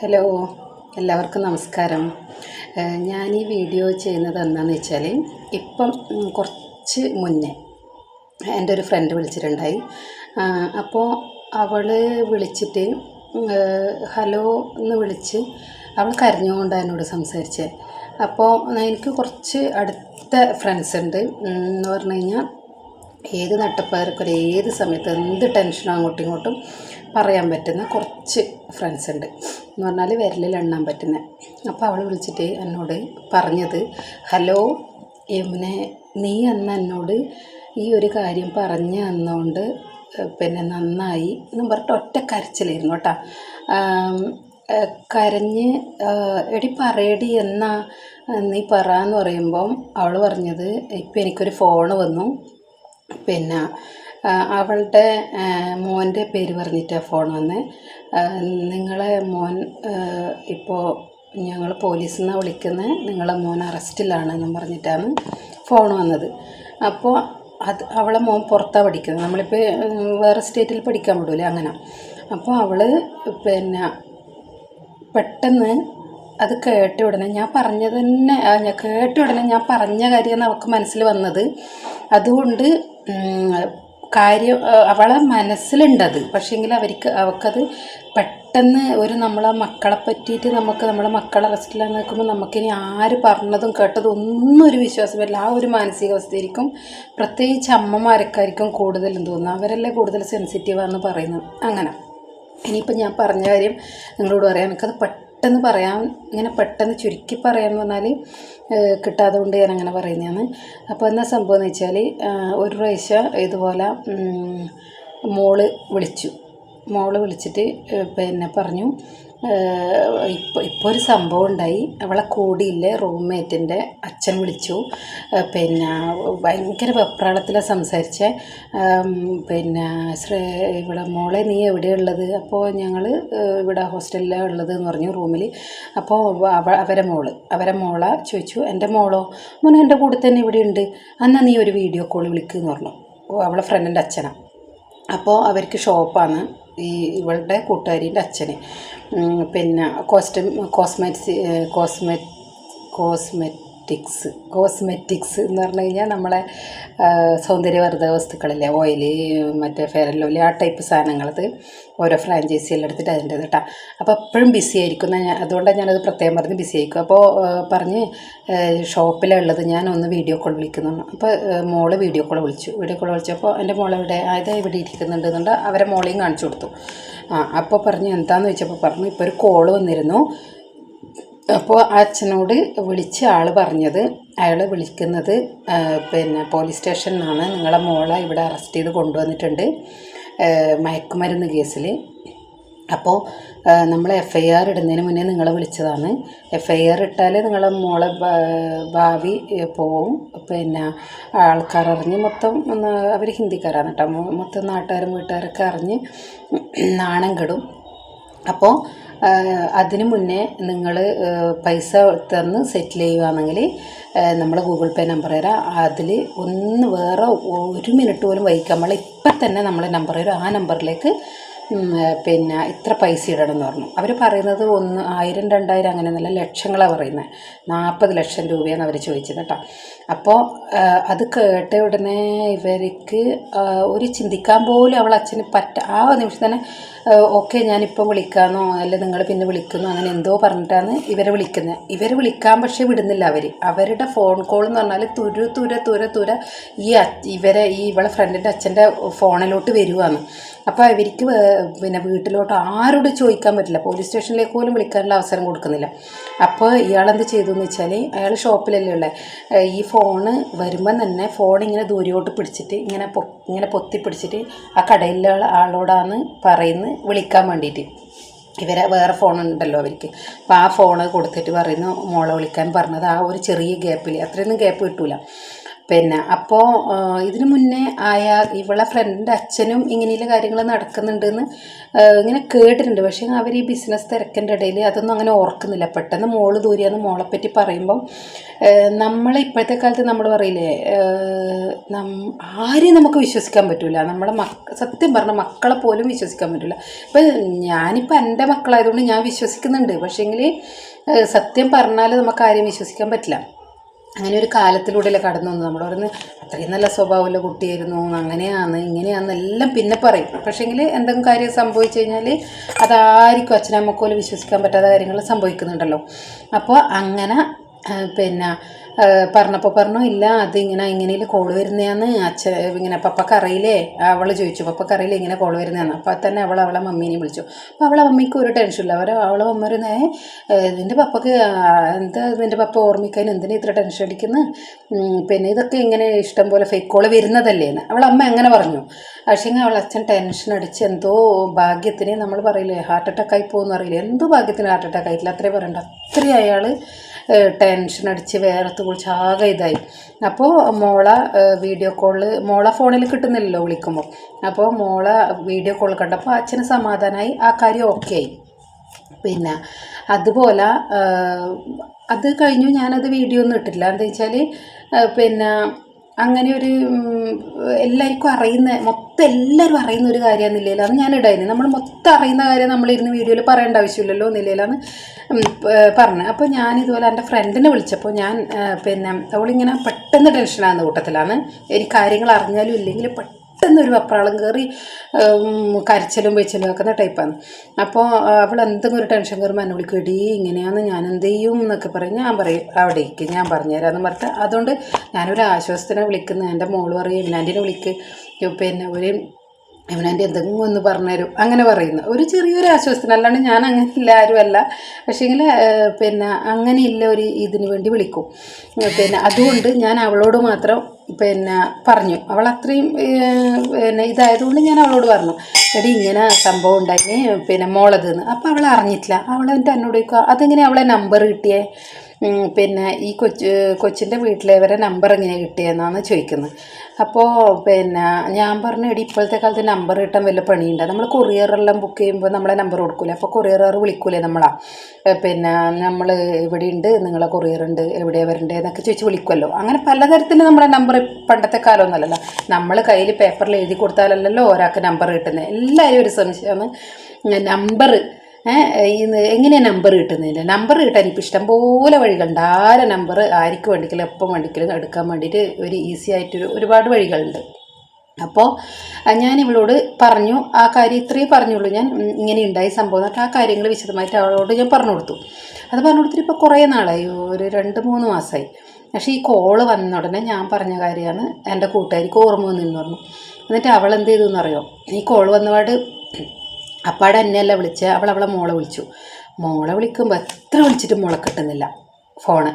Hello എല്ലാവർക്കും നമസ്കാരം. ഞാൻ ഈ വീഡിയോ ചെയ്യുന്നത് എന്താണെന്ന് വെച്ചാൽ ഇപ്പം കുറച്ച് മുന്നേ എന്റെ ഒരു ഫ്രണ്ട് വിളിച്ചിട്ടുണ്ടായി. അപ്പോൾ അവൾ വിളിച്ചിട്ട് ഹലോ എന്ന് വിളിച്ച് അവൾ കരഞ്ഞുകൊണ്ടാണ് എന്നോട് സംസാരിച്ചത് അപ്പോൾ എനിക്ക് കുറച്ച് അടുത്ത ഫ്രണ്ട്സ് ഉണ്ട്. എന്ന് പറഞ്ഞു കഴിഞ്ഞാൽ ഏത് നട്ടപ്പാർക്കും ഏത് സമയത്ത് എന്ത് ടെൻഷനും അങ്ങോട്ടും ഇങ്ങോട്ടും പറയാൻ പറ്റുന്ന കുറച്ച് ഫ്രണ്ട്സ് ഉണ്ട്. എന്ന് പറഞ്ഞാൽ വിരലിൽ എണ്ണാൻ പറ്റുന്ന. അപ്പോൾ അവൾ വിളിച്ചിട്ട് എന്നോട് പറഞ്ഞത് ഹലോ യമുനെ നീ അന്ന് എന്നോട് ഈ ഒരു കാര്യം പറഞ്ഞ് തന്നുകൊണ്ട് പിന്നെ നന്നായി എന്നും പറഞ്ഞിട്ട് ഒറ്റ കരച്ചിലായിരുന്നു കേട്ടോ. കരഞ്ഞ് എടി പറയടി എന്നാ നീ പറ എന്ന് പറയുമ്പം അവൾ പറഞ്ഞത് ഇപ്പം എനിക്കൊരു ഫോണ് വന്നു. പിന്നെ അവളുടെ മോന്റെ പേര് പറഞ്ഞിട്ടാണ് ഫോൺ വന്നത് നിങ്ങളെ മോൻ ഇപ്പോൾ ഞങ്ങൾ പോലീസിൽ നിന്നാണ് വിളിക്കുന്നത് നിങ്ങളെ മോൻ അറസ്റ്റിലാണെന്നും പറഞ്ഞിട്ടാണ് ഫോൺ വന്നത്. അപ്പോൾ അത് അവളെ മോൻ പുറത്താണ് പഠിക്കുന്നത്. നമ്മളിപ്പോൾ വേറെ സ്റ്റേറ്റിൽ പഠിക്കാൻ വിടൂലേ അങ്ങനെ. അപ്പോൾ അവൾ പിന്നെ പെട്ടെന്ന് അത് കേട്ട ഉടനെ ഞാൻ പറഞ്ഞത് തന്നെ ഞാൻ കേട്ട ഉടനെ ഞാൻ പറഞ്ഞ കാര്യമാണ് അവൾക്ക് മനസ്സിൽ വന്നത്. അതുകൊണ്ട് കാര്യം അവളെ മനസ്സിലുണ്ടത്. പക്ഷേങ്കിൽ അവർക്ക് അവൾക്കത് പെട്ടെന്ന് ഒരു നമ്മളെ മക്കളെ പറ്റിയിട്ട് നമുക്ക് നമ്മളെ മക്കളെ അറസ്റ്റിലാന്ന് നിൽക്കുമ്പോൾ നമുക്കിനി ആര് പറഞ്ഞതും കേട്ടതും ഒന്നും ഒരു വിശ്വാസമില്ല ആ ഒരു മാനസികാവസ്ഥയായിരിക്കും പ്രത്യേകിച്ച് അമ്മമാരൊക്കെ കൂടുതലും തോന്നുന്നത്. അവരല്ലേ കൂടുതൽ സെൻസിറ്റീവാണെന്ന് പറയുന്നത്. അങ്ങനെ. ഇനിയിപ്പോൾ ഞാൻ പറഞ്ഞ കാര്യം നിങ്ങളോട് പറയാം. എനിക്കത് പെട്ടെന്ന് പറയാൻ ഇങ്ങനെ പെട്ടെന്ന് ചുരുക്കി പറയാമെന്ന് പറഞ്ഞാൽ കിട്ടാതെ കൊണ്ട് ഞാൻ അങ്ങനെ പറയുന്നതാണ്. അപ്പോൾ എന്നാ സംഭവം എന്ന് വെച്ചാൽ ഒരു പ്രാവശ്യം ഇതുപോലെ മോൾ വിളിച്ചു. മോൾ വിളിച്ചിട്ട് പിന്നെ പറഞ്ഞു ഇപ്പോൾ ഇപ്പോൾ ഒരു സംഭവം ഉണ്ടായി. അവളെ കൂടിയില്ലേ റൂംമേറ്റിന്റെ അച്ഛൻ വിളിച്ചു. പിന്നെ ഭയങ്കര വെപ്രാളത്തിലാണ് സംസാരിച്ച. പിന്നെ ശ്രേ ഇവിടെ മോളെ നീ എവിടെയുള്ളത്? അപ്പോൾ ഞങ്ങൾ ഇവിടെ ഹോസ്റ്റലിലാണ് ഉള്ളത് എന്ന് പറഞ്ഞു റൂമിൽ അപ്പോൾ അവ അവരെ മോൾ അവരെ മോള ചോദിച്ചു എന്റെ മോളോ? മോനെ എന്റെ കൂടെ തന്നെ ഇവിടെ ഉണ്ട്. എന്നാൽ നീ ഒരു വീഡിയോ കോൾ വിളിക്കുമെന്ന് പറഞ്ഞു. ഓ അവളെ ഫ്രണ്ടിന്റെ അച്ഛനാണ് അപ്പോൾ അവർക്ക് ഷോപ്പാണ് ഈ ഇവളുടെ കൂട്ടുകാരീന്റെ അച്ഛന്. പിന്നെ കോസ്റ്റം കോസ്മെറ്റിക്സ് കോസ്മെ കോസ്മെറ്റിക്സ് കോസ്മെറ്റിക്സ് എന്ന് പറഞ്ഞു കഴിഞ്ഞാൽ നമ്മളെ സൗന്ദര്യവർദ്ധക വസ്തുക്കളില്ലേ? ഓയിൽ മറ്റേ ലവ്ലി ആ ടൈപ്പ് സാധനങ്ങളത് ഓരോ ഫ്രാഞ്ചൈസിയെല്ലാം എടുത്തിട്ട് അതിന്റെ കേട്ടോ അപ്പോൾ എപ്പോഴും ബിസി ആയിരിക്കും ഞാൻ അതുകൊണ്ടാണ് ഞാനത് പ്രത്യേകം പറഞ്ഞ് ബിസി ആയിരിക്കും. അപ്പോൾ പറഞ്ഞ് ഷോപ്പിലുള്ളത് ഞാൻ ഒന്ന് വീഡിയോ കോൾ വിളിക്കുന്നുണ്ട്. അപ്പോൾ മോൾ വീഡിയോ കോൾ വിളിച്ചു. വീഡിയോ കോൾ വിളിച്ചപ്പോൾ എന്റെ മോളെവിടെ അതായത് ഇവിടെ ഇരിക്കുന്നുണ്ട് എന്നുണ്ട് അവരെ മോളെയും കാണിച്ചു കൊടുത്തു. ആ അപ്പോൾ പറഞ്ഞു എന്താണെന്ന് വെച്ചപ്പോൾ പറഞ്ഞു ഇപ്പോൾ ഒരു കോൾ വന്നിരുന്നു. അപ്പോൾ അച്ഛനോട് വിളിച്ച് ആൾ പറഞ്ഞത്. അയാൾ വിളിക്കുന്നത് പിന്നെ പോലീസ് സ്റ്റേഷനിലാണ് നിങ്ങളെ മോളെ ഇവിടെ അറസ്റ്റ് ചെയ്ത് കൊണ്ടുവന്നിട്ടുണ്ട്. മയക്കുമരുന്ന് കേസിൽ അപ്പോൾ നമ്മൾ എഫ് ഐ ആർ ഇടുന്നതിന് മുന്നേ നിങ്ങളെ വിളിച്ചതാണ്. എഫ് ഐ ആർ ഇട്ടാൽ നിങ്ങളെ മോളെ ഭാവി പോവും. പിന്നെ ആൾക്കാർ അറിഞ്ഞ് മൊത്തം അവർ ഹിന്ദിക്കാരാണ് കേട്ടോ. മൊത്തം നാട്ടുകാരും വീട്ടുകാരൊക്കെ അറിഞ്ഞ് നാണം കെടും. അപ്പോൾ അതിന് മുന്നേ നിങ്ങൾ പൈസ തന്ന് സെറ്റിൽ ചെയ്യുകയാണെങ്കിൽ നമ്മൾ ഗൂഗിൾ പേ നമ്പർ തരാം. അതിൽ ഒന്ന് വേറെ ഒരു മിനിറ്റ് പോലും വൈകിക്കാൻ പാടില്ല. ഇപ്പം തന്നെ നമ്മളെ നമ്പർ തരും. ആ നമ്പറിലേക്ക് പിന്നെ ഇത്ര പൈസ ഇടണം എന്ന് പറഞ്ഞു. അവർ പറയുന്നത് ഒന്ന് ആയിരം രണ്ടായിരം നല്ല ലക്ഷങ്ങളാണ് പറയുന്നത് നാൽപ്പത് ലക്ഷം രൂപയാണ് അവർ ചോദിച്ചത് കേട്ടോ. അപ്പോൾ അത് കേട്ട ഉടനെ ഇവർക്ക് ഒരു ചിന്തിക്കാൻ പോലും അവൾ അച്ഛന് പറ്റ ആ നിമിഷം തന്നെ ഓക്കെ ഞാനിപ്പോൾ വിളിക്കാമെന്നോ അല്ല നിങ്ങൾ പിന്നെ വിളിക്കുന്നു അങ്ങനെ എന്തോ പറഞ്ഞിട്ടാണ് ഇവരെ വിളിക്കുന്നത് ഇവരെ വിളിക്കാൻ പക്ഷേ വിടുന്നില്ല അവർ അവരുടെ ഫോൺ കോൾ എന്ന് പറഞ്ഞാൽ തുരു തുര തുര തുര ഈ ഇവരെ ഈ ഇവളെ ഫ്രണ്ടിന്റെ അച്ഛന്റെ ഫോണിലോട്ട് വരുവാണ് അപ്പോൾ ഇവർക്ക് പിന്നെ വീട്ടിലോട്ട് ആരോട് ചോദിക്കാൻ പറ്റില്ല. പോലീസ് സ്റ്റേഷനിലേക്ക് പോലും വിളിക്കാനുള്ള അവസരം കൊടുക്കുന്നില്ല. അപ്പോൾ ഇയാളെന്ത് ചെയ്തു എന്ന് വെച്ചാൽ അയാൾ ഷോപ്പിലല്ലേ ഉള്ളത് ഈ ഫോണ് വരുമ്പം തന്നെ ഫോൺ ഇങ്ങനെ ദൂരോട്ട് പിടിച്ചിട്ട് ഇങ്ങനെ പൊ ഇങ്ങനെ പൊത്തി പിടിച്ചിട്ട് ആ കടയിലുള്ള ആളോടാണ് പറയുന്നത് വിളിക്കാൻ വേണ്ടിയിട്ട്. ഇവരെ വേറെ ഫോൺ ഉണ്ടല്ലോ അവർക്ക്. അപ്പോൾ ആ ഫോൺ കൊടുത്തിട്ട് പറയുന്നു മോളെ വിളിക്കാൻ പറഞ്ഞത് ആ ഒരു ചെറിയ ഗ്യാപ്പിൽ അത്രയൊന്നും ഗ്യാപ്പ് കിട്ടൂല. പിന്നെ അപ്പോൾ ഇതിനു മുന്നേ ആയ ഇവളെ ഫ്രണ്ടിന്റെ അച്ഛനും ഇങ്ങനെയുള്ള കാര്യങ്ങൾ നടക്കുന്നുണ്ടെന്ന് ഇങ്ങനെ കേട്ടിട്ടുണ്ട്. പക്ഷേ അവർ ഈ ബിസിനസ് തിരക്കിന്റെ ഇടയിൽ അതൊന്നും അങ്ങനെ ഓർക്കുന്നില്ല. പെട്ടെന്ന് മോൾ ദൂരെയാന്ന് മോളെപ്പറ്റി പറയുമ്പം നമ്മൾ ഇപ്പോഴത്തെ കാലത്ത് നമ്മൾ പറയില്ലേ നം ആരെയും നമുക്ക് വിശ്വസിക്കാൻ പറ്റില്ല നമ്മളെ മക്ക സത്യം പറഞ്ഞ മക്കളെ പോലും വിശ്വസിക്കാൻ പറ്റില്ല ഇപ്പം ഞാനിപ്പോൾ എന്റെ മക്കളായതുകൊണ്ട് ഞാൻ വിശ്വസിക്കുന്നുണ്ട്. പക്ഷേങ്കിൽ സത്യം പറഞ്ഞാൽ നമുക്ക് ആരെയും വിശ്വസിക്കാൻ പറ്റില്ല. അങ്ങനെ ഒരു കാലത്തിലൂടെയല്ലേ കടന്നു വന്നു നമ്മൾ പറയുന്നത് അത്രയും നല്ല സ്വഭാവമുള്ള കുട്ടിയായിരുന്നു അങ്ങനെയാണ് ഇങ്ങനെയാണ് എല്ലാം പിന്നെ പറയും. പക്ഷേങ്കിൽ എന്തെങ്കിലും കാര്യം സംഭവിച്ചു കഴിഞ്ഞാൽ അതായിരിക്കും അച്ഛനമ്മക്കോലും വിശ്വസിക്കാൻ പറ്റാത്ത കാര്യങ്ങൾ സംഭവിക്കുന്നുണ്ടല്ലോ. അപ്പോൾ അങ്ങനെ പിന്നെ പറഞ്ഞപ്പോൾ പറഞ്ഞു ഇല്ല അത് ഇങ്ങനെ ഇങ്ങനെ കോൾ വരുന്നതാന്ന് അച്ഛൻ ഇങ്ങനെ പപ്പക്കറിയില്ലേ അവൾ ചോദിച്ചു പപ്പക്ക് അറിയില്ലേ ഇങ്ങനെ കോൾ വരുന്നതാണ് അപ്പോൾ തന്നെ അവൾ അവളെ മമ്മീനെ വിളിച്ചു. അപ്പോൾ അവളെ മമ്മിക്ക് ഒരു ടെൻഷനില്ല അവർ അവളെ മമ്മ നേ നിന്റെ പപ്പക്ക് എന്താ നിന്റെ പപ്പ ഓർമ്മിക്കാൻ എന്തിനാ ഇത്ര ടെൻഷൻ അടിക്കുന്നത് പിന്നെ ഇതൊക്കെ ഇങ്ങനെ ഇഷ്ടം പോലെ ഫേക്ക് കോൾ വരുന്നതല്ലേ എന്ന് അവളമ്മ അങ്ങനെ പറഞ്ഞു. പക്ഷേ അവൾ അച്ഛൻ ടെൻഷൻ അടിച്ച് എന്തോ ഭാഗ്യത്തിന് നമ്മൾ പറയില്ലേ ഹാർട്ട് അറ്റാക്ക് ആയി പോകുമെന്ന് അറിയില്ല? എന്തോ ഭാഗ്യത്തിന് ഹാർട്ട് അറ്റാക്ക് ആയിട്ടില്ല. അത്രേ പറയണ്ട. അത്രയും അയാൾ ടെൻഷൻ അടിച്ച് വേറത്ത് കുളിച്ച് ആകെ ഇതായി. അപ്പോൾ മോളെ വീഡിയോ കോളിൽ മോളെ ഫോണിൽ കിട്ടുന്നില്ലല്ലോ വിളിക്കുമ്പോൾ അപ്പോൾ മോളെ വീഡിയോ കോൾ കണ്ടപ്പോൾ അച്ഛന് സമാധാനമായി ആ കാര്യം ഓക്കെ ആയി. പിന്നെ അതുപോലെ അത് കഴിഞ്ഞു ഞാനത് വീഡിയോ ഒന്നും ഇട്ടില്ല എന്താ വെച്ചാൽ പിന്നെ അങ്ങനെ ഒരു എല്ലാവർക്കും അറിയുന്ന മൊത്തം എല്ലാവരും അറിയുന്ന ഒരു കാര്യമാണെന്നില്ലല്ലോ അത് ഞാൻ ഇടായിരുന്നു നമ്മൾ മൊത്തം അറിയുന്ന കാര്യം നമ്മളിരുന്ന് വീഡിയോയിൽ പറയേണ്ട ആവശ്യമില്ലല്ലോ നിലയിലാണ് പറഞ്ഞത് അപ്പോൾ ഞാൻ ഇതുപോലെ എന്റെ ഫ്രണ്ടിനെ വിളിച്ചപ്പോൾ ഞാൻ പിന്നെ അവളിങ്ങനെ പെട്ടെന്ന് ടെൻഷനാകുന്ന കൂട്ടത്തിലാണ്. എനിക്ക് കാര്യങ്ങൾ അറിഞ്ഞാലും ഇല്ലെങ്കിലും പെട്ടെന്ന് ഒരു വെപ്രാളം കയറി കരച്ചിലും വെച്ചിലും ആക്കുന്ന ടൈപ്പാണ് അപ്പോൾ അവൾ എന്തെങ്കിലും ഒരു ടെൻഷൻ കയറുമ്പോൾ എന്നെ വിളിക്കും എടീ ഇങ്ങനെയാണ് ഞാൻ എന്ത് ചെയ്യും? എന്നൊക്കെ പറയും. ഞാൻ പറയും അവിടേക്ക് ഞാൻ പറഞ്ഞുതരാമെന്ന് പറഞ്ഞിട്ട്. അതുകൊണ്ട് ഞാനൊരു ആശ്വാസത്തിനെ വിളിക്കുന്നത് എന്റെ മോൾ പറയും ഇവനാന്റിനെ വിളിക്ക്. പിന്നെ ഒരു ഇവനാന്റെ എന്തെങ്കിലും ഒന്ന് പറഞ്ഞുതരും. അങ്ങനെ പറയുന്നു. ഒരു ചെറിയൊരു ആശ്വാസത്തിന്. അല്ലാണ്ട് ഞാൻ അങ്ങനെ ഇല്ല ആരുമല്ല പക്ഷേങ്കിൽ പിന്നെ അങ്ങനെയില്ല ഒരു ഇതിന് വേണ്ടി വിളിക്കും. പിന്നെ അതുകൊണ്ട് ഞാൻ അവളോട് മാത്രം പിന്നെ പറഞ്ഞു. അവൾ അത്രയും പിന്നെ ഇതായതുകൊണ്ട് ഞാൻ അവളോട് പറഞ്ഞു. എടി ഇങ്ങനെ സംഭവം ഉണ്ടായി പിന്നെ മോളതെന്ന്. അപ്പോൾ അവൾ അറിഞ്ഞിട്ടില്ല. എന്നിട്ട് എന്നോട് ചോദിക്കുക അതെങ്ങനെ അവളെ നമ്പർ കിട്ടിയേ? പിന്നെ ഈ കൊച്ച് കൊച്ചിന്റെ വീട്ടിലെ വരെ നമ്പർ എങ്ങനെ കിട്ടിയെന്നാണ് ചോദിക്കുന്നത്. അപ്പോൾ പിന്നെ ഞാൻ പറഞ്ഞു എടി ഇപ്പോഴത്തെ കാലത്ത് നമ്പർ കിട്ടാൻ വല്ല പണിയുണ്ട്? നമ്മൾ കൊറിയറെല്ലാം ബുക്ക് ചെയ്യുമ്പോൾ നമ്മളെ നമ്പർ കൊടുക്കൂലേ? അപ്പോൾ കൊറിയറുകാർ വിളിക്കൂലേ നമ്മളാ? പിന്നെ നമ്മൾ ഇവിടെയുണ്ട് നിങ്ങളെ കൊറിയർ ഉണ്ട് എവിടെയാണ് വരണ്ടേ എന്നൊക്കെ ചോദിച്ച് വിളിക്കുമല്ലോ അങ്ങനെ പലതരത്തിൽ നമ്മളെ നമ്പർ പണ്ടത്തെ കാലമൊന്നുമല്ലല്ലോ. നമ്മൾ കയ്യിൽ പേപ്പറിൽ എഴുതി കൊടുത്താലല്ലല്ലോ ഒരാൾക്ക് നമ്പർ കിട്ടുന്നത് എല്ലാവരും ഒരു സംശയമാണ് നമ്പർ എങ്ങനെയാണ് നമ്പർ കിട്ടുന്നില്ല നമ്പർ കിട്ടാൻ ഇപ്പം ഇഷ്ടംപോലെ വഴികളുണ്ട് ആരെ നമ്പർ ആർക്ക് വേണ്ടിക്കലും എപ്പം വേണ്ടിക്കലും എടുക്കാൻ വേണ്ടിയിട്ട് ഒരു ഈസി ആയിട്ടൊരു ഒരുപാട് വഴികളുണ്ട്. അപ്പോൾ ഞാൻ ഇവളോട് പറഞ്ഞു ആ കാര്യം ഇത്രയും പറഞ്ഞുള്ളൂ. ഞാൻ ഇങ്ങനെ ഉണ്ടായി സംഭവം എന്നിട്ട് ആ കാര്യങ്ങൾ വിശദമായിട്ട് അവളോട് ഞാൻ പറഞ്ഞു കൊടുത്തു. അത് പറഞ്ഞു കൊടുത്തിട്ട് ഇപ്പോൾ കുറേ നാളായി. ഒരു രണ്ട് മൂന്ന് മാസമായി പക്ഷേ ഈ കോൾ വന്ന ഉടനെ ഞാൻ പറഞ്ഞ കാര്യമാണ് എന്റെ കൂട്ടുകാരിക്ക് ഓർമ്മ വന്നെന്ന് പറഞ്ഞു. എന്നിട്ട് അവൾ എന്ത് ചെയ്തു എന്നറിയോ? ഈ കോൾ വന്നപാട് അപ്പാടെ എന്നെയല്ല വിളിച്ച്. അവൾ അവളെ മോളെ വിളിച്ചു. മോളെ വിളിക്കുമ്പോൾ എത്ര വിളിച്ചിട്ടും മോളെ കിട്ടുന്നില്ല. ഫോണ്.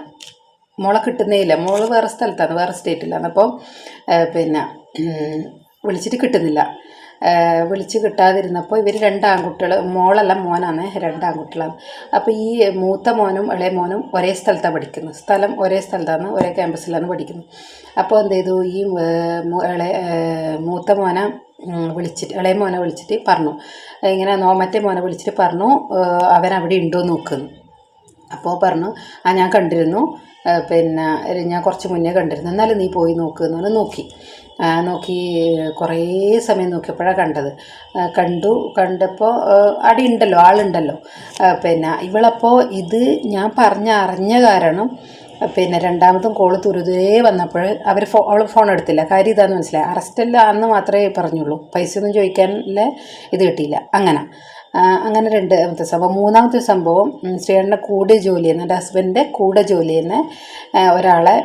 മോളെ കിട്ടുന്നേ ഇല്ല മോൾ വേറെ സ്ഥലത്താണ് വേറെ സ്റ്റേറ്റിലാണ്. അപ്പോൾ പിന്നെ വിളിച്ചിട്ട് കിട്ടുന്നില്ല. വിളിച്ച് കിട്ടാതിരുന്നപ്പോൾ ഇവർ രണ്ട് ആൺകുട്ടികൾ മോളല്ല മോനാണ് രണ്ട് ആൺകുട്ടികളാണ്. അപ്പോൾ ഈ മൂത്ത മോനും ഇളയ മോനും ഒരേ സ്ഥലത്താണ് പഠിക്കുന്നത് സ്ഥലം ഒരേ സ്ഥലത്താണ് ഒരേ ക്യാമ്പസിലാണ് പഠിക്കുന്നത് അപ്പോൾ എന്ത് ചെയ്തു? ഈ ഇളയ മൂത്ത മോനെ വിളിച്ചിട്ട് ഇളയ മോനെ വിളിച്ചിട്ട് പറഞ്ഞു. ഇങ്ങനെ നോമറ്റ മോനെ വിളിച്ചിട്ട് പറഞ്ഞു അവൻ അവിടെ ഉണ്ടോ നോക്കുന്നു അപ്പോൾ പറഞ്ഞു ആ ഞാൻ കണ്ടിരുന്നു. പിന്നെ ഞാൻ കുറച്ച് മുന്നേ കണ്ടിരുന്നു. എന്നാലും നീ പോയി നോക്ക് എന്ന് പറഞ്ഞ് നോക്കി. നോക്കി കുറേ സമയം നോക്കിയപ്പോഴാണ് കണ്ടത്. കണ്ടു കണ്ടപ്പോൾ അവിടെ ഉണ്ടല്ലോ ആളുണ്ടല്ലോ. പിന്നെ ഇവളപ്പോൾ ഇത് ഞാൻ പറഞ്ഞ അറിഞ്ഞ കാരണം പിന്നെ രണ്ടാമതും കോൾ തുരുതേ വന്നപ്പോൾ അവർ ഫോ അവൾ ഫോൺ എടുത്തില്ല. കാര്യം ഇതാന്ന് മനസ്സിലായി? അറസ്റ്റല്ല എന്ന് മാത്രമേ പറഞ്ഞുള്ളൂ. പൈസ ഒന്നും ചോദിക്കാനുള്ള ഇത് കിട്ടിയില്ല. അങ്ങനെ. അങ്ങനെ രണ്ടാമത്തെ സംഭവം. മൂന്നാമത്തെ സംഭവം ഉം, കൂടെ ജോലി ചെയ്യുന്ന എന്റെ ഹസ്ബൻഡിന്റെ കൂടെ ജോലി ചെയ്യുന്ന ഒരാളെ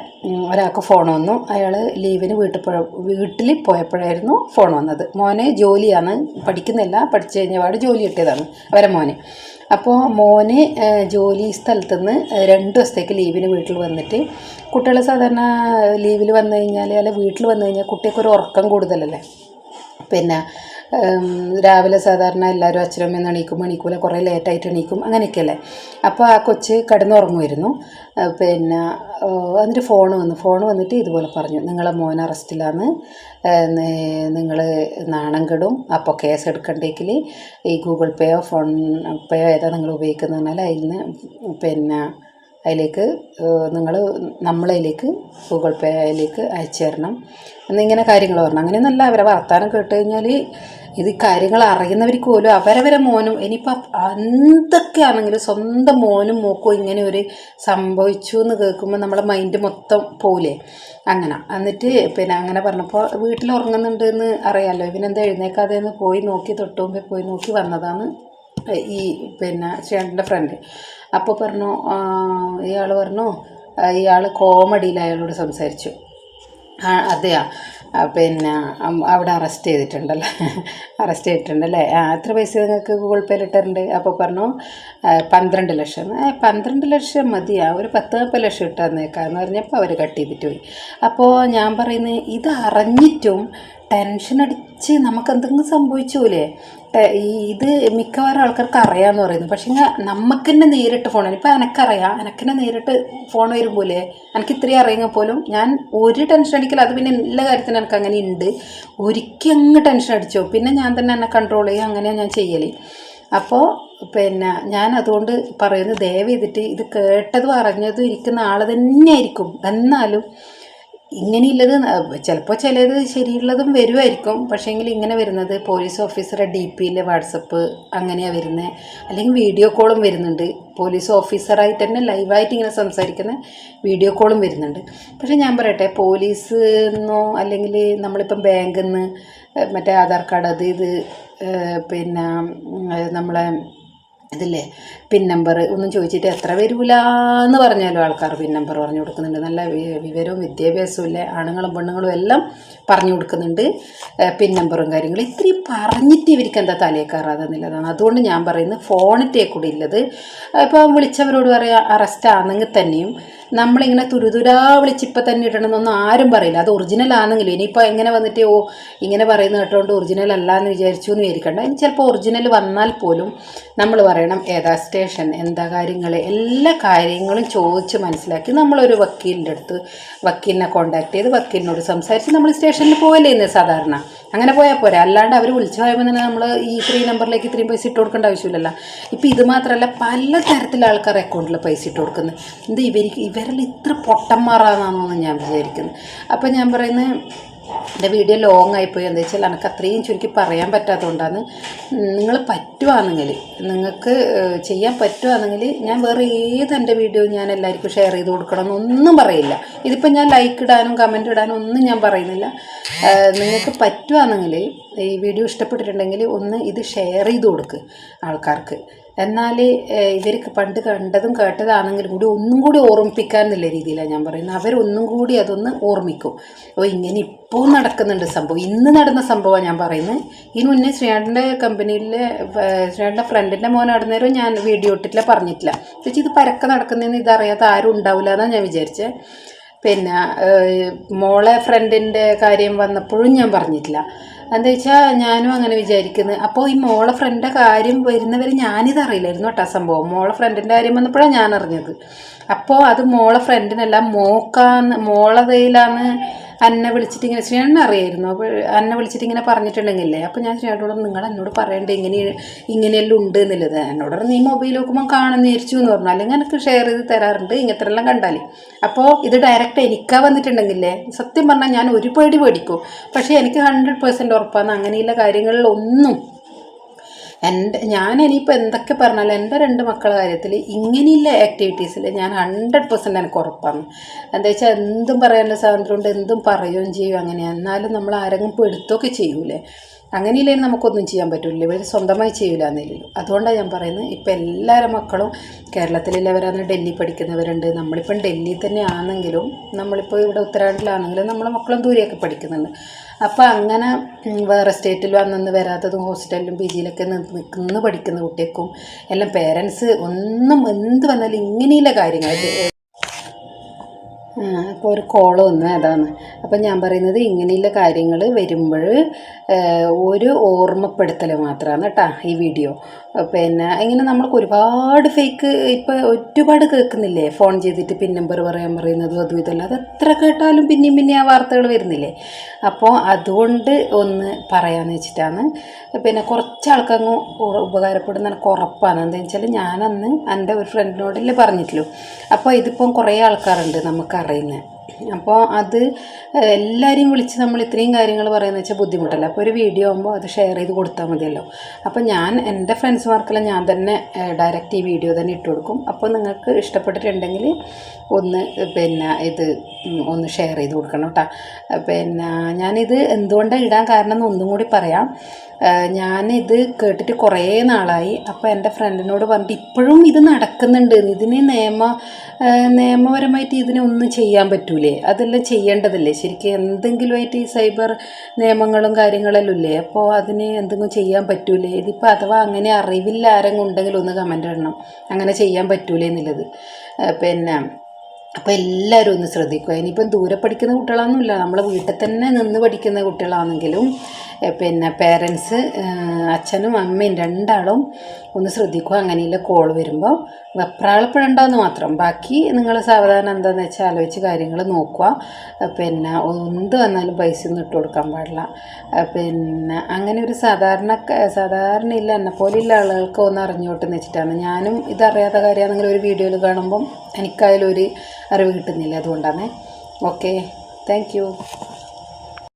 ഒരാൾക്ക് ഫോൺ വന്നു. അയാൾ ലീവിന് വീട്ടിൽ പോയ വീട്ടിൽ പോയപ്പോഴായിരുന്നു ഫോൺ വന്നത്. മോനെ ജോലിയാണ്. പഠിക്കുന്നില്ല. പഠിച്ചു കഴിഞ്ഞപാട് ജോലി കിട്ടിയതാണ് അവരെ മോനെ. അപ്പോൾ മോന് ജോലി സ്ഥലത്തുനിന്ന് രണ്ട് ദിവസത്തേക്ക് ലീവിന് വീട്ടിൽ വന്നിട്ട് കുട്ടികൾ സാധാരണ ലീവിൽ വന്നു കഴിഞ്ഞാൽ അല്ലെ വീട്ടിൽ വന്നു കഴിഞ്ഞാൽ കുട്ടികൾക്ക് ഒരു ഉറക്കം കൂടുതലല്ലേ? പിന്നെ രാവിലെ സാധാരണ എല്ലാവരും അച്ഛനമ്മ എണീക്കും എണീക്കൂല കുറേ ലേറ്റായിട്ട് എണീക്കും അങ്ങനെയൊക്കെയല്ലേ? അപ്പോൾ ആ കൊച്ച് കിടന്നുറങ്ങുമായിരുന്നു. പിന്നെ എന്നിട്ട് ഫോൺ വന്നു. ഫോൺ വന്നിട്ട് ഇതുപോലെ പറഞ്ഞു നിങ്ങളെ മോൻ അറസ്റ്റിലാന്ന് നിങ്ങൾ നാണം കെടും അപ്പോൾ കേസ് എടുക്കണ്ടെങ്കിൽ ഈ ഗൂഗിൾ പേയോ ഫോൺ പേയോ ഏതാ നിങ്ങൾ ഉപയോഗിക്കുന്നത് പറഞ്ഞാൽ അതിൽ നിന്ന് പിന്നെ അതിലേക്ക് നിങ്ങൾ നമ്മളതിലേക്ക് ഗൂഗിൾ പേ അതിലേക്ക് അയച്ചു തരണം എന്നിങ്ങനെ കാര്യങ്ങൾ പറഞ്ഞു. അങ്ങനെയൊന്നല്ല അവരെ വർത്തമാനം കേട്ട് കഴിഞ്ഞാൽ ഇത് കാര്യങ്ങൾ അറിയുന്നവർക്ക് പോലും അവരവരെ മോനും ഇനിയിപ്പോൾ എന്തൊക്കെയാണെങ്കിലും സ്വന്തം മോനും മോക്കും ഇങ്ങനെ ഒരു സംഭവിച്ചു എന്ന് കേൾക്കുമ്പോൾ നമ്മളെ മൈൻഡ് മൊത്തം പോലെ അങ്ങനെ. എന്നിട്ട് പിന്നെ അങ്ങനെ പറഞ്ഞപ്പോൾ വീട്ടിൽ ഉറങ്ങുന്നുണ്ട് എന്ന് അറിയാമല്ലോ ഇവനെന്താ എഴുന്നേക്കാതെ എന്ന് പോയി നോക്കി തൊട്ട് മുമ്പേ പോയി നോക്കി വന്നതാണ് ഈ പിന്നെ ചേട്ടന്റെ ഫ്രണ്ട് അപ്പോൾ പറഞ്ഞു ഇയാൾ പറഞ്ഞു ഇയാൾ കോമഡിയിൽ അയാളോട് സംസാരിച്ചു. അതെയാ. പിന്നെ അവിടെ അറസ്റ്റ് ചെയ്തിട്ടുണ്ടല്ലേ? അറസ്റ്റ് ചെയ്തിട്ടുണ്ടല്ലേ? ആ എത്ര പൈസ നിങ്ങൾക്ക് ഗൂഗിൾ പേയിൽ ഇട്ടിട്ടുണ്ട്? അപ്പോൾ പറഞ്ഞു പന്ത്രണ്ട് ലക്ഷം. ഏ പന്ത്രണ്ട് ലക്ഷം മതിയാ ഒരു പത്ത് നാൽപ്പത് ലക്ഷം ഇട്ടാന്നേക്കാന്ന് പറഞ്ഞപ്പോൾ അവർ കട്ട് ചെയ്തിട്ട് പോയി. അപ്പോൾ ഞാൻ പറയുന്നത് ഇത് അറിഞ്ഞിട്ടും ടെൻഷൻ അടിച്ച് നമുക്ക് എന്തെങ്കിലും സംഭവിച്ചൂലേ ഇത് മിക്കവാറും ആൾക്കാർക്ക് അറിയാമെന്ന് പറയുന്നു. പക്ഷേ നമുക്ക് തന്നെ നേരിട്ട് ഫോൺ ഇപ്പം എനക്കറിയാം. എനക്ക് തന്നെ നേരിട്ട് ഫോൺ വരുമ്പോലെ എനിക്ക് ഇത്രയും അറിയുമെങ്കിൽ പോലും ഞാൻ ഒരു ടെൻഷൻ അടിക്കില്ല അത് പിന്നെ എല്ലാ കാര്യത്തിനും എനിക്ക് അങ്ങനെ ഉണ്ട് ഒരിക്കൽ അങ്ങ് ടെൻഷൻ അടിച്ചോ. പിന്നെ ഞാൻ തന്നെ എന്നെ കൺട്രോൾ ചെയ്യും. അങ്ങനെയാണ് ഞാൻ ചെയ്യൽ അപ്പോൾ പിന്നെ ഞാൻ അതുകൊണ്ട് പറയുന്നത് ദയവ് ചെയ്തിട്ട് ഇത് കേട്ടതും അറിഞ്ഞതും ഇരിക്കുന്ന ആൾ തന്നെയായിരിക്കും. എന്നാലും ഇങ്ങനെയുള്ളത് ചിലപ്പോൾ ചിലത് ശരിയുള്ളതും വരുമായിരിക്കും പക്ഷേങ്കിൽ ഇങ്ങനെ വരുന്നത് പോലീസ് ഓഫീസറെ ഡി പിയിലെ വാട്സപ്പ് അങ്ങനെയാണ് വരുന്നത് അല്ലെങ്കിൽ വീഡിയോ കോളും വരുന്നുണ്ട്. പോലീസ് ഓഫീസറായിട്ട് തന്നെ ലൈവായിട്ട് ഇങ്ങനെ സംസാരിക്കുന്ന വീഡിയോ കോളും വരുന്നുണ്ട്. പക്ഷേ ഞാൻ പറയട്ടെ പോലീസ് എന്നോ അല്ലെങ്കിൽ നമ്മളിപ്പം ബാങ്കിൽ നിന്ന് മറ്റേ ആധാർ കാർഡ് അത് ഇത് പിന്നെ നമ്മളെ ഇതില്ലേ പിൻ നമ്പർ ഒന്നും ചോദിച്ചിട്ട് എത്ര വരൂല എന്ന് പറഞ്ഞാലും ആൾക്കാർ പിൻ നമ്പർ പറഞ്ഞു കൊടുക്കുന്നുണ്ട്. നല്ല വിവരവും വിദ്യാഭ്യാസവും ഇല്ലേ? ആണുങ്ങളും പെണ്ണുങ്ങളും എല്ലാം പറഞ്ഞു കൊടുക്കുന്നുണ്ട്. പിൻ നമ്പറും കാര്യങ്ങളും ഇത്രയും പറഞ്ഞിട്ട് ഇവർക്ക് എന്താ തലയെ കയറാതെന്നുള്ളതാണ് അതുകൊണ്ട് ഞാൻ പറയുന്നത് ഫോണിറ്റേ കൂടി ഉള്ളത്. ഇപ്പോൾ വിളിച്ചവരോട് പറയാം അറസ്റ്റ് ആണെങ്കിൽ തന്നെയും നമ്മളിങ്ങനെ തുരുതുരാ വിളിച്ചിപ്പോൾ തന്നെ ഇടണമെന്നൊന്നും ആരും പറയില്ല. അത് ഒറിജിനൽ ആണെങ്കിലും ഇനിയിപ്പോൾ എങ്ങനെ വന്നിട്ട് ഓ ഇങ്ങനെ പറയുന്ന കേട്ടോണ്ട് ഒറിജിനൽ അല്ല എന്ന് വിചാരിച്ചു എന്ന് വിചാരിക്കണ്ട. ഇനി ചിലപ്പോൾ ഒറിജിനൽ വന്നാൽ പോലും നമ്മൾ പറയണം ഏതാ സ്റ്റേഷൻ എന്താ കാര്യങ്ങൾ എല്ലാ കാര്യങ്ങളും ചോദിച്ച് മനസ്സിലാക്കി നമ്മളൊരു വക്കീലിന്റെ അടുത്ത് വക്കീലിനെ കോണ്ടാക്ട് ചെയ്ത് വക്കീലിനോട് സംസാരിച്ച് നമ്മൾ സ്റ്റേഷനിൽ പോകല്ലേ ഇന്ന് സാധാരണ? അങ്ങനെ പോയാൽ പോരാ. അല്ലാണ്ട് അവർ വിളിച്ചു പറയുമ്പോൾ തന്നെ നമ്മൾ ഈ ത്രീ നമ്പറിലേക്ക് ഇത്രയും പൈസ ഇട്ട് കൊടുക്കേണ്ട ആവശ്യമില്ലല്ലോ. ഇപ്പോൾ ഇത് മാത്രമല്ല പല തരത്തിലുള്ള ആൾക്കാർ അക്കൗണ്ടിൽ പൈസ ഇട്ട് കൊടുക്കുന്നത് എന്ത് ഇവർ ഇവരിൽ ഇത്ര പൊട്ടന്മാരാണെന്നാണ് ഞാൻ വിചാരിക്കുന്നത് അപ്പോൾ ഞാൻ പറയുന്നത് എന്റെ വീഡിയോ ലോങ് ആയിപ്പോയി. എന്താ വെച്ചാൽ എനിക്ക് അത്രയും ചുരുക്കി പറയാൻ പറ്റാത്തതുകൊണ്ടാണ് നിങ്ങൾ പറ്റുവാണെങ്കിൽ നിങ്ങൾക്ക് ചെയ്യാൻ പറ്റുവാണെങ്കിൽ ഞാൻ വേറെ ഏത് എന്റെ വീഡിയോ ഞാൻ എല്ലാവർക്കും ഷെയർ ചെയ്ത് കൊടുക്കണം എന്നൊന്നും പറയില്ല. ഇതിപ്പോൾ ഞാൻ ലൈക്ക് ഇടാനും കമന്റ് ഇടാനും ഒന്നും ഞാൻ പറയുന്നില്ല. നിങ്ങൾക്ക് പറ്റുവാണെങ്കിൽ ഈ വീഡിയോ ഇഷ്ടപ്പെട്ടിട്ടുണ്ടെങ്കിൽ ഒന്ന് ഇത് ഷെയർ ചെയ്ത് കൊടുക്കുക ആൾക്കാർക്ക്. എന്നാൽ ഇവർക്ക് പണ്ട് കണ്ടതും കേട്ടതാണെങ്കിലും കൂടി ഒന്നും കൂടി ഓർമ്മിപ്പിക്കാൻ എന്നുള്ള രീതിയിലാണ് ഞാൻ പറയുന്നത്. അവരൊന്നും കൂടി അതൊന്ന് ഓർമ്മിക്കും. ഓ ഇങ്ങനെ ഇപ്പോൾ നടക്കുന്നുണ്ട് സംഭവം. ഇന്ന് നടന്ന സംഭവമാണ് ഞാൻ പറയുന്നത്. ഈ മുന്നേ ശ്രീയാടിന്റെ കമ്പനിയിലെ ശ്രീയാടിന്റെ ഫ്രണ്ടിന്റെ മോൻ നടന്നേരം ഞാൻ വീഡിയോ ഇട്ടിട്ടില്ല പറഞ്ഞിട്ടില്ല. ചേച്ചി ഇത് പരക്കെ നടക്കുന്നതെന്ന് ഇതറിയാത്ത ആരും ഉണ്ടാവില്ല എന്നാണ് ഞാൻ വിചാരിച്ചത് പിന്നെ മോളെ ഫ്രണ്ടിന്റെ കാര്യം വന്നപ്പോഴും ഞാൻ പറഞ്ഞിട്ടില്ല. എന്താ വെച്ചാൽ ഞാനും അങ്ങനെ വിചാരിക്കുന്നത് അപ്പോൾ ഈ മോളെ ഫ്രണ്ടിന്റെ കാര്യം വരുന്നവരെ ഞാനിത് അറിയില്ലായിരുന്നു കേട്ടോ സംഭവം. മോളെ ഫ്രണ്ടിന്റെ കാര്യം വന്നപ്പോഴാണ് ഞാൻ അറിഞ്ഞത്. അപ്പോൾ അത് മോളെ ഫ്രണ്ടിനല്ല മോക്കാന്ന് മോളെ കയ്യിലാണ് അന്നെ വിളിച്ചിട്ട് ഇങ്ങനെ ശ്രീയണ്ണ അറിയായിരുന്നു. അപ്പോൾ അന്നെ വിളിച്ചിട്ട് ഇങ്ങനെ പറഞ്ഞിട്ടുണ്ടെങ്കിലേ അപ്പോൾ ഞാൻ ശ്രീനാട്ടോട് നിങ്ങൾ എന്നോട് പറയണ്ടേ ഇങ്ങനെ ഇങ്ങനെയെല്ലാം ഉണ്ട് എന്നുള്ളത്. എന്നോട് നീ മൊബൈൽ നോക്കുമ്പോൾ നേരിച്ചു എന്ന് പറഞ്ഞു. അല്ലെങ്കിൽ എനിക്ക് ഷെയർ ചെയ്ത് തരാറുണ്ട് ഇങ്ങനത്തെ എല്ലാം കണ്ടാൽ അപ്പോൾ ഇത് ഡയറക്റ്റ് എനിക്കാ വന്നിട്ടുണ്ടെങ്കിലേ സത്യം പറഞ്ഞാൽ ഞാൻ ഒരു പേടി പേടിക്കും. പക്ഷേ എനിക്ക് ഹൺഡ്രഡ് പേഴ്സന്റ് ഉറപ്പാണ് അങ്ങനെയുള്ള കാര്യങ്ങളിലൊന്നും എന്റെ ഞാൻ ഇനിയിപ്പോൾ എന്തൊക്കെ പറഞ്ഞാലും എന്റെ രണ്ട് മക്കളുടെ കാര്യത്തിൽ ഇങ്ങനെയുള്ള ആക്ടിവിറ്റീസിൽ ഞാൻ ഹൺഡ്രഡ് പെർസെന്റ് എനിക്ക് ഉറപ്പാണ്. എന്താ വെച്ചാൽ എന്തും പറയാനുള്ള സ്വാതന്ത്ര്യമുണ്ട് എന്തും പറയുകയും ചെയ്യും അങ്ങനെയാണ് എന്നാലും നമ്മൾ ആരെങ്കിലും പെടുത്തുകയൊക്കെ ചെയ്യൂലേ. അങ്ങനെയില്ലെങ്കിൽ നമുക്കൊന്നും ചെയ്യാൻ പറ്റില്ല ഇവർ സ്വന്തമായി ചെയ്യില്ല എന്നില്ലല്ലോ അതുകൊണ്ടാണ് ഞാൻ പറയുന്നത്. ഇപ്പം എല്ലാവരും മക്കളും കേരളത്തിലുള്ളവരാണ് ഡൽഹി പഠിക്കുന്നവരുണ്ട്. നമ്മളിപ്പം ഡൽഹി തന്നെ ആണെങ്കിലും നമ്മളിപ്പോൾ ഇവിടെ ഉത്തരാഖണ്ഡിലാണെങ്കിലും നമ്മളെ മക്കളും ദൂരെയൊക്കെ പഠിക്കുന്നുണ്ട്. അപ്പോൾ അങ്ങനെ വേറെ സ്റ്റേറ്റിൽ വന്നു വരാത്തതും ഹോസ്റ്റലിലും പി ജിയിലൊക്കെ നിന്ന് പഠിക്കുന്ന കുട്ടികൾക്കും എല്ലാം പേരൻസ് ഒന്നും എന്ത് വന്നാലും ഇങ്ങനെയുള്ള കാര്യങ്ങൾ അപ്പോൾ ഒരു കോൾ ഒന്ന് അതാണ്. അപ്പം ഞാൻ പറയുന്നത് ഇങ്ങനെയുള്ള കാര്യങ്ങൾ വരുമ്പോൾ ഒരു ഓർമ്മപ്പെടുത്തൽ മാത്രമാണ് കേട്ടോ ഈ വീഡിയോ പിന്നെ ഇങ്ങനെ നമ്മൾക്ക് ഒരുപാട് ഫേക്ക് ഇപ്പോൾ ഒരുപാട് കേൾക്കുന്നില്ലേ? ഫോൺ ചെയ്തിട്ട് പിൻ നമ്പർ പറയാൻ പറയുന്നതും അതും ഇതല്ല അത് എത്ര കേട്ടാലും പിന്നെയും പിന്നെയും ആ വാർത്തകൾ വരുന്നില്ലേ? അപ്പോൾ അതുകൊണ്ട് ഒന്ന് പറയാമെന്ന് വെച്ചിട്ടാണ്. പിന്നെ കുറച്ച് ആൾക്കങ്ങ് ഉപകാരപ്പെടുന്ന എനിക്ക് ഉറപ്പാണ് എന്താണെന്ന് വെച്ചാൽ ഞാനന്ന് എന്റെ ഒരു ഫ്രണ്ടിനോടല്ലേ പറഞ്ഞിട്ടുള്ളൂ. അപ്പോൾ ഇതിപ്പം കുറേ ആൾക്കാരുണ്ട് നമുക്കറിയുന്നത് അപ്പോൾ അത് എല്ലാവരെയും വിളിച്ച് നമ്മൾ ഇത്രയും കാര്യങ്ങൾ പറയുന്നത് വെച്ചാൽ ബുദ്ധിമുട്ടല്ല? അപ്പോൾ ഒരു വീഡിയോ ആകുമ്പോൾ അത് ഷെയർ ചെയ്ത് കൊടുത്താൽ മതിയല്ലോ. അപ്പോൾ ഞാൻ എന്റെ ഫ്രണ്ട്സുമാർക്കെല്ലാം ഞാൻ തന്നെ ഡയറക്റ്റ് ഈ വീഡിയോ തന്നെ ഇട്ട് കൊടുക്കും. അപ്പോൾ നിങ്ങൾക്ക് ഇഷ്ടപ്പെട്ടിട്ടുണ്ടെങ്കിൽ ഒന്ന് പിന്നെ ഇത് ഒന്ന് ഷെയർ ചെയ്ത് കൊടുക്കണം കേട്ടോ. പിന്നെ ഞാനിത് എന്തുകൊണ്ടാണ് ഇടാൻ കാരണം എന്ന് ഒന്നും കൂടി പറയാം. ഞാനിത് കേട്ടിട്ട് കുറേ നാളായി. അപ്പോൾ എന്റെ ഫ്രണ്ടിനോട് പറഞ്ഞിട്ട് ഇപ്പോഴും ഇത് നടക്കുന്നുണ്ട്. ഇതിന് നിയമ നിയമപരമായിട്ട് ഇതിനെ ഒന്നും ചെയ്യാൻ പറ്റൂലേ. അതെല്ലാം ചെയ്യേണ്ടതല്ലേ? ശരിക്കും എന്തെങ്കിലുമായിട്ട് ഈ സൈബർ നിയമങ്ങളും കാര്യങ്ങളെല്ലാം ഇല്ലേ? അപ്പോൾ അതിന് എന്തെങ്കിലും ചെയ്യാൻ പറ്റൂലേ? ഇതിപ്പോൾ അഥവാ അങ്ങനെ അറിവില്ല ആരെങ്കിലും ഉണ്ടെങ്കിൽ ഒന്ന് കമന്റ് ഇടണം. അങ്ങനെ ചെയ്യാൻ പറ്റൂലേ എന്നുള്ളത്. പിന്നെ അപ്പോൾ എല്ലാവരും ഒന്ന് ശ്രദ്ധിക്കുക. ഇനിയിപ്പം ദൂരെ പഠിക്കുന്ന കുട്ടികളൊന്നുമില്ല. നമ്മളെ വീട്ടിൽ തന്നെ നിന്ന് പഠിക്കുന്ന കുട്ടികളാണെങ്കിലും പിന്നെ പേരൻസ് അച്ഛനും അമ്മയും രണ്ടാളും ഒന്ന് ശ്രദ്ധിക്കുക. അങ്ങനെയുള്ള കോൾ വരുമ്പോൾ വെപ്രാളപ്പെടേണ്ടതെന്ന് മാത്രം. ബാക്കി നിങ്ങൾ സാവധാനം എന്താണെന്ന് വെച്ചാൽ ആലോചിച്ച് കാര്യങ്ങൾ നോക്കുക. പിന്നെ എന്ത് വന്നാലും പൈസ ഒന്നും ഇട്ട് കൊടുക്കാൻ പാടില്ല. പിന്നെ അങ്ങനെ ഒരു സാധാരണ സാധാരണ ഇല്ല. എന്നെ പോലെയുള്ള ആളുകൾക്ക് ഒന്ന് അറിഞ്ഞോട്ടെന്ന് വെച്ചിട്ടാണ്. ഞാനും ഇതറിയാത്ത കാര്യമാണെങ്കിൽ ഒരു വീഡിയോയിൽ കാണുമ്പം എനിക്കായാലും ഒരു അറിവ് കിട്ടുന്നില്ല അതുകൊണ്ടാണ്. Okay thank